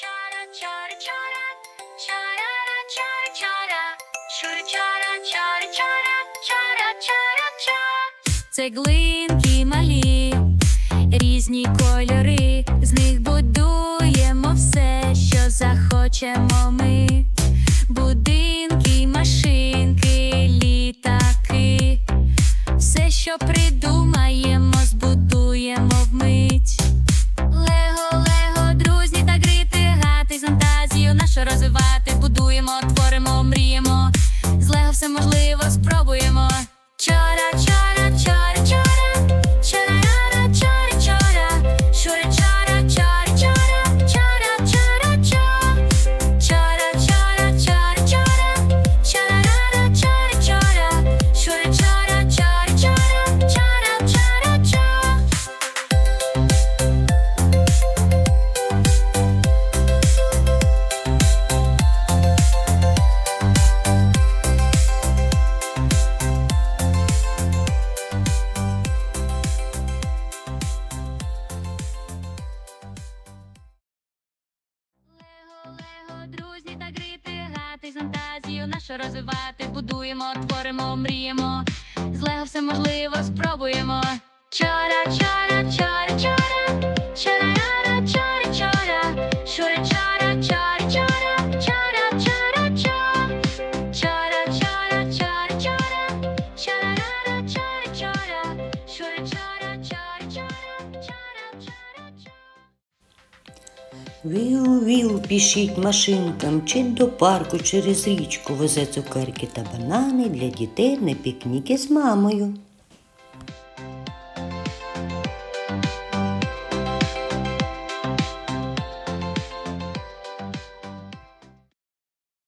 чара, чара, чара, чара, чара, чара, чура, чара, чара, чара, чара, чара, чара. Цеглинки малі, різні кольори, з них будуємо все, що захочемо ми. Фантазію нашу друзі та грити, гати фантазію нашу розвивати. Будуємо, творимо, мріємо. З лего все можливо, спробуємо. Чара, чара, чара, чара, чара, Віу-віу, пішіть машинкам, чи до парку через річку везе цукерки та банани для дітей на пікніки з мамою.